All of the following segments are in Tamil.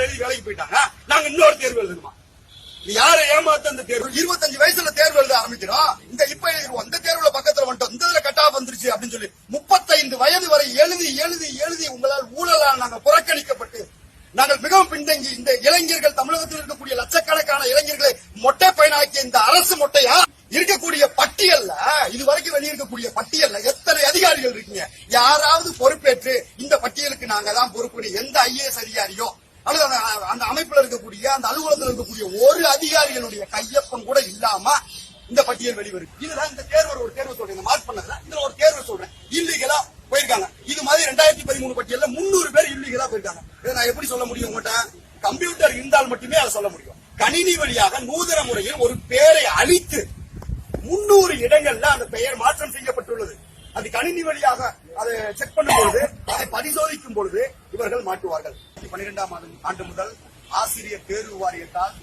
தேர்வுல எழுதி வேலைக்கு போயிட்டாங்க. நாங்க இன்னொரு தேர்வு எழுதணுமா? இது யாரை ஏமாத்த அந்த தேர்வு? இருபத்தஞ்சு வயசுல தேர்வு எழுத ஆரம்பிக்கிறோம். இந்த இப்ப எழுதிருவோம். இந்த தேர்வுல பக்கத்துல வந்துட்டோம். இந்த இதுல கட்டா வந்துருச்சு அப்படின்னு சொல்லி முப்பத்தைந்து வயது வரை எழுதி எழுதி எழுதி உங்களால் ஊழலால் நாங்கள் புறக்கணிக்கப்பட்டு நாங்கள் மிகவும் பின்தங்கி இந்த இளைஞர்கள் தமிழகத்தில் இருக்கக்கூடிய லட்சக்கணக்கான இளைஞர்களை மொட்டை பயனாக்கிய இந்த அரசு மொட்டையா? இருக்கக்கூடிய பட்டியல்ல இது வரைக்கும் வெளியிருக்கக்கூடிய பட்டியல்ல எத்தனை அதிகாரிகள் இருக்கீங்க? யாராவது பொறுப்பேற்று இந்த பட்டியலுக்கு நாங்க தான் பொறுப்பு எந்த ஐஏஎஸ் அதிகாரியோ அல்லது அந்த- அந்த அமைப்புல இருக்கக்கூடிய அந்த அலுவலகத்தில் இருக்கக்கூடிய ஒரு அதிகாரிகளுடைய கையொப்பம் கூட இல்லாம இந்த பட்டியல் வெளிவரும் இதுதான் இந்த தேர்வு ஒரு தேர்வு சொல்றேன். மார்க் பண்ணதுல இதுல ஒரு தேர்வு சொல்றேன். இல்லீகலா போயிருக்காங்க. இது மாதிரி ரெண்டாயிரத்தி பதிமூணு பட்டியல்ல முன்னூறு பேர் இல்லீகலா போயிருக்காங்க. இதை நான் எப்படி சொல்ல முடியும் உங்கள்கிட்ட கம்ப்யூட்டர் இருந்தால் மட்டுமே அதை சொல்ல முடியும். கணினி வழியாக நூதன முறையில் ஒரு பெயரை அழித்து முன்னூறு இடங்கள்ல அந்த பெயர் மாற்றம் செய்யப்பட்டுள்ளது. அது கணினி வழியாக அதை செக் பண்ணும் பொழுது அதை பரிசோதிக்கும் பொழுது இவர்கள் மாற்றுவார்கள். பனிரெண்டாம் ஆண்டு முதல் ஆசிரியர் தேர்வு வாரியத்தால்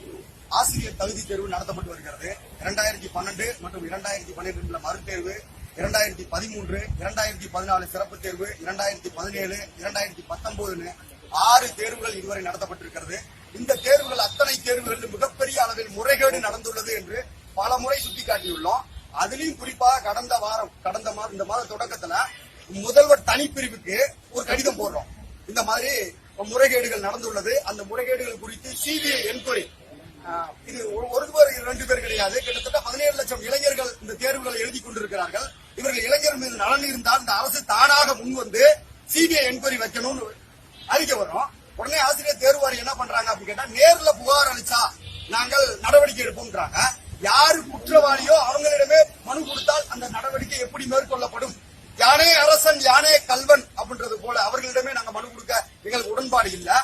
ஆசிரியர் தகுதி தேர்வு நடத்தப்பட்டு வருகிறது. இரண்டாயிரத்தி பன்னெண்டு மற்றும் இரண்டாயிரத்தி பன்னிரெண்டுல மறுதேர்வு இரண்டாயிரத்தி பதிமூன்று இரண்டாயிரத்தி பதினாலு சிறப்பு தேர்வு இரண்டாயிரத்தி பதினேழு இரண்டாயிரத்தி பத்தொன்பதுன்னு ஆறு தேர்வுகள் இதுவரை நடத்தப்பட்டிருக்கிறது. இந்த தேர்வுகள் அத்தனை தேர்வுகளிலும் மிகப்பெரிய அளவில் முறைகேடு நடந்துள்ளது என்று பல முறை சுட்டிக்காட்டியுள்ளோம். அதுலயும் குறிப்பாக கடந்த வாரம் கடந்த மாதம் இந்த மாத தொடக்கத்துல முதல்வர் தனிப்பிரிவுக்கு ஒரு கடிதம் போடுறோம். இந்த மாதிரி முறைகேடுகள் நடந்துள்ளது. அந்த முறைகேடுகள் குறித்து சிபிஐ என்கொயரி இது ஒரு- பேர் இரண்டு பேர் கிடையாது. கிட்டத்தட்ட பதினேழு லட்சம் இளைஞர்கள் இந்த தேர்வுகளை எழுதி கொண்டிருக்கிறார்கள். இவர்கள் இளைஞர் மீது நலன் இருந்தால் இந்த அரசு தானாக முன்வந்து சிபிஐ என்கொயரி வைக்கணும்னு அறிக்கை வரும். உடனே ஆசிரியர் தேர்வு வாரியம் என்ன பண்றாங்க அப்படின்னு கேட்டா நேர்ல புகார் அளிச்சா நாங்கள் நடவடிக்கை எடுப்போம்ன்றாங்க. யாரு குற்றவாளியோ அவங்களிடமே மனு கொடுத்தால் அந்த நடவடிக்கை எப்படி மேற்கொள்ளப்படும்? யானே அரசன் யானே கல்வன் அப்படின்றது போல அவர்களிடமே நாங்க மனு கொடுக்க எங்களுக்கு உடன்பாடு இல்ல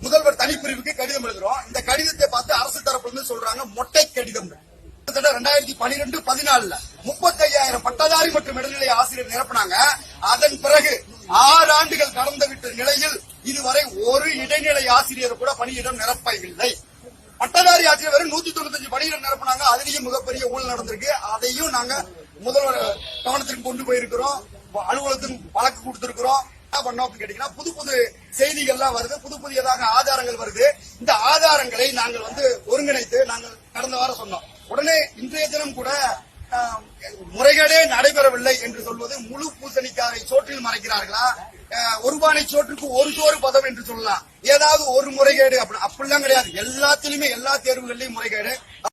முதல்வர் தனிப்பிரிவுக்கு கடிதம் எழுதுறோம் இந்த கடிதத்தை பார்த்து அரசு தரப்புல இருந்து சொல்றாங்க மொட்டை கடிதம். கிட்டத்தட்ட ரெண்டாயிரத்தி பனிரெண்டு பதினாலுல முப்பத்தி ஐயாயிரம் பட்டதாரி மற்றும் இடைநிலை ஆசிரியர் நிரப்பினாங்க. அதன் பிறகு ஆறு ஆண்டுகள் கடந்து விட்ட நிலையில் இதுவரை ஒரு இடைநிலை ஆசிரியர் கூட பணியிடம் நிரப்பவில்லை. பட்டதாரி ஆசிரியர் வெறும் நூத்தி தொண்ணூத்தஞ்சு பணியிடம் நிரப்பினாங்க. அதுலயும் மிகப்பெரிய ஊழல் நடந்திருக்கு. அதையும் நாங்க முதல்வர் கவனத்திற்கு கொண்டு போயிருக்கிறோம். அலுவலகத்துக்கு வழக்கு கொடுத்திருக்கிறோம். என்ன பண்ணோம் அப்படின்னு கேட்டீங்கன்னா புது புது செய்திகள்லாம் வருது புது புதியதாக ஆதாரங்கள் வருது. இந்த ஆதாரங்களை நாங்கள் வந்து ஒருங்கிணைத்து நாங்கள் கடந்த வாரம் சொன்னோம். உடனே இன்றைய தினம் கூட ஆஹ், முறைகேடே நடைபெறவில்லை என்று சொல்வது முழு பூசணிக்காரை சோற்றில் மறைக்கிறார்களா? ஒருபானை சோற்றுக்கு ஒரு சோறு பதம் என்று சொல்லலாம். ஏதாவது ஒரு முறைகேடு அப்படிலாம் கிடையாது. எல்லாத்திலுமே எல்லா தேர்வுகள்லயும் முறைகேடு.